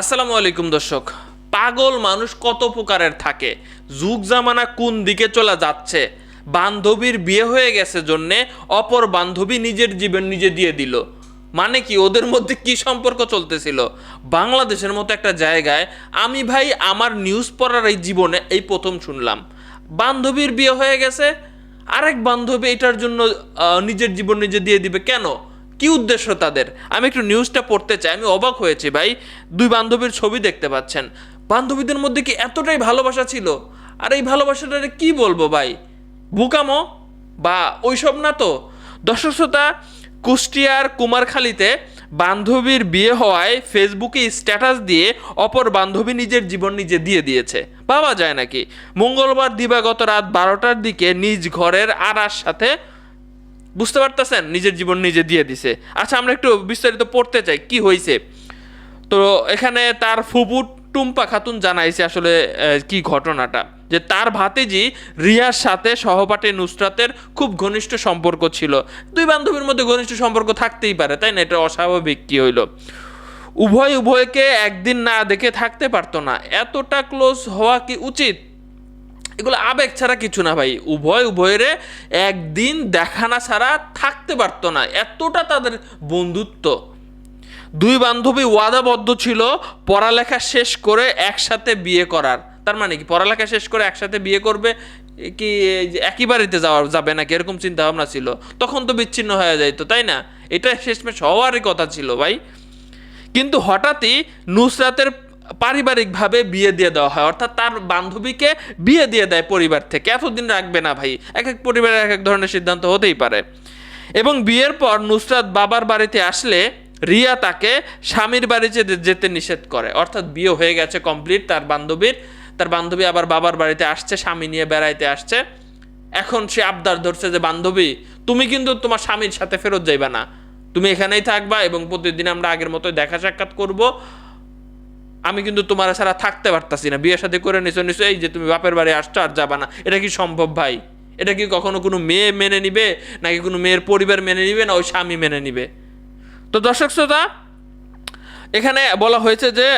আসসালামু আলাইকুম দর্শক। পাগল মানুষ কত প্রকারের থাকে? যুগ জামানা কোন দিকে চলে যাচ্ছে? বান্ধবীর বিয়ে হয়ে গেছে জন্যে অপর বান্ধবী নিজের জীবন নিজে দিয়ে দিল। মানে কি, ওদের মধ্যে কি সম্পর্ক চলতেছিল? বাংলাদেশের মতো একটা জায়গায় আমি ভাই আমার নিউজ পড়ার এই জীবনে এই প্রথম শুনলাম। বান্ধবীর বিয়ে হয়ে গেছে। আরেক বান্ধবী এটার জন্য নিজের জীবন নিজে দিয়ে দিবে কেন? কি উদ্দেশ্য তাদের? আমি একটু নিউজটা পড়তে চাই, আমি অবাক হয়েছি ভাই। দুই বান্ধবীর ছবি দেখতে পাচ্ছেন। বান্ধবীদের মধ্যে কি এতটাই ভালোবাসা ছিল? আর এই ভালোবাসাটা কি বলব ভাই? বুকামো? বা ওইসব না তো? দর্শক শ্রোতা, কুষ্টিয়ার কুমারখালীতে বান্ধবীর বিয়ে হওয়ায় ফেসবুকে স্ট্যাটাস দিয়ে অপর বান্ধবী নিজের জীবন নিজে দিয়ে দিয়েছে। ভাবা যায় নাকি? মঙ্গলবার দিবাগত রাত বারোটার দিকে নিজ ঘরের আড়ার সাথে বুঝতে পারতেছেন? নিজের জীবন নিজে দিয়ে দিছে। আচ্ছা আমরা একটু বিস্তারিত পড়তে চাই, কি হয়েছে তো এখানে তার ফুপু টুম্পা খাতুন জানাইছে আসলে কি ঘটনাটা? যে তার ভাতিজি রিয়ার সাথে সহপাঠী নুসরাতের খুব ঘনিষ্ঠ সম্পর্ক ছিল। দুই বান্ধবীর মধ্যে ঘনিষ্ঠ সম্পর্ক থাকতেই পারে, তাই না? এটা অস্বাভাবিক কি হইল? উভয়, উভয়কে একদিন না দেখে থাকতে পারতো না। এতটা ক্লোজ হওয়া কি উচিত? এগুলো আবেগ ছাড়া কিছু না ভাই। উভয় উভয়ের একদিন দেখানা ছাড়া থাকতে পারতো না। এতটা তাদের বন্ধুত্ব। দুই বান্ধবী ওয়াদাবদ্ধ ছিল, পড়ালেখা শেষ করে একসাথে বিয়ে করার। তার মানে কি? পড়ালেখা শেষ করে একসাথে বিয়ে করবে কি একই বাড়িতে যাওয়া, যাবে নাকি? এরকম চিন্তা ভাবনা ছিল। তখন তো বিচ্ছিন্ন হয়ে যাইতো, তাই না? এটা শেষমেশ হওয়ারই কথা ছিল ভাই। কিন্তু হঠাৎই নুসরাতের পারিবারিকভাবে বিয়ে দিয়ে দেওয়া হয়। অর্থাৎ তার বান্ধবীকে বিয়ে দিয়ে দেয় পরিবার থেকে। এতদিন রাখবে না ভাই। এক এক পরিবারের এক এক ধরনের সিদ্ধান্ত হতেই পারে। এবং বিয়ের পর নুসরাত বাবার বাড়িতে আসলে রিয়া তাকে স্বামীর বাড়িতে যে- যেতে নিষেধ করে। অর্থাৎ বিয়ে হয়ে গেছে কমপ্লিট তার বান্ধবীর। তার বান্ধবী আবার বাবার বাড়িতে আসছে, স্বামী নিয়ে বেড়াইতে আসছে। এখন সে আবদার ধরছে যে, বান্ধবী, তুমি কিন্তু তোমার স্বামীর সাথে ফেরত যাইবা না। তুমি এখানেই থাকবা এবং প্রতিদিন আমরা আগের মতো দেখা সাক্ষাৎ করব। আমি কিন্তু তোমার ছাড়া থাকতে পারতাছি না। বিয়ে সাথে করে নিছো নিছো, এই যে তুমি বাপের বাড়ি আসছো আর যাবা না। এটা কি সম্ভব ভাই? এটা কি কখনো কোনো মেয়ে মেনে নিবে, নাকি কোনো মেয়ের পরিবার মেনে নিবে, না ওই স্বামী মেনে নিবে? তো দর্শক শ্রোতা, এখানে বলা হয়েছে যে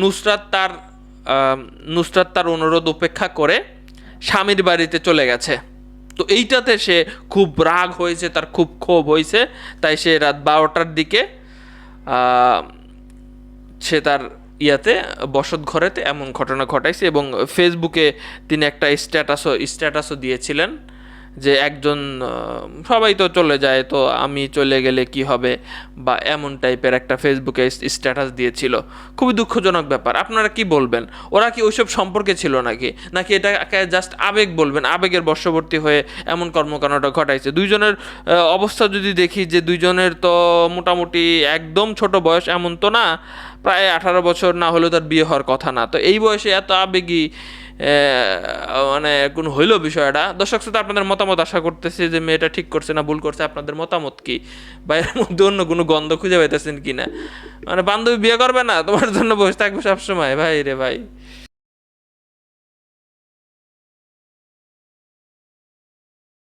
নুসরাত তার নুসরাত তার অনুরোধ উপেক্ষা করে স্বামীর বাড়িতে চলে গেছে। তো এইটাতে সে খুব রাগ হয়েছে, তার খুব ক্ষোভ হয়েছে। তাই সে রাত বারোটার দিকে সে তার ইয়াতে, বসত ঘরেতে এমন ঘটনা ঘটাইছে এবং ফেসবুকে তিনি একটা স্ট্যাটাসও স্ট্যাটাসও দিয়েছিলেন যে একজন সবাই তো চলে যায়, তো আমি চলে গেলে কি হবে? বা এমন টাইপের একটা ফেসবুকে স্ট্যাটাস দিয়েছিল। খুবই দুঃখজনক ব্যাপার। আপনারা কি বলবেন? ওরা কি ওইসব সম্পর্কে ছিল নাকি? নাকি এটাকে জাস্ট আবেগ বলবেন? আবেগের বশবর্তী হয়ে এমন কর্মকাণ্ডটা ঘটাইছে? দুইজনের অবস্থা যদি দেখি যে দুইজনের তো মোটামুটি একদম ছোট বয়স, এমন তো না প্রায় আঠারো বছর না হলেও তার বিয়ে হওয়ার কথা না। তো এই বয়সে এত আবেগী মানে কোন হইল বিষয়টা। দর্শক শ্রোতা, আপনাদের মতামত আশা করতেছি যে মেয়েটা ঠিক করছে না, ভুল করছে, আপনাদের মতামত কি? বা এর মধ্যে অন্য কোনো গন্ধ খুঁজে পাইতেছেন কি না মানে বান্ধবী বিয়ে করবে না, তোমার জন্য বসে থাকবে সবসময়। ভাই রে ভাই।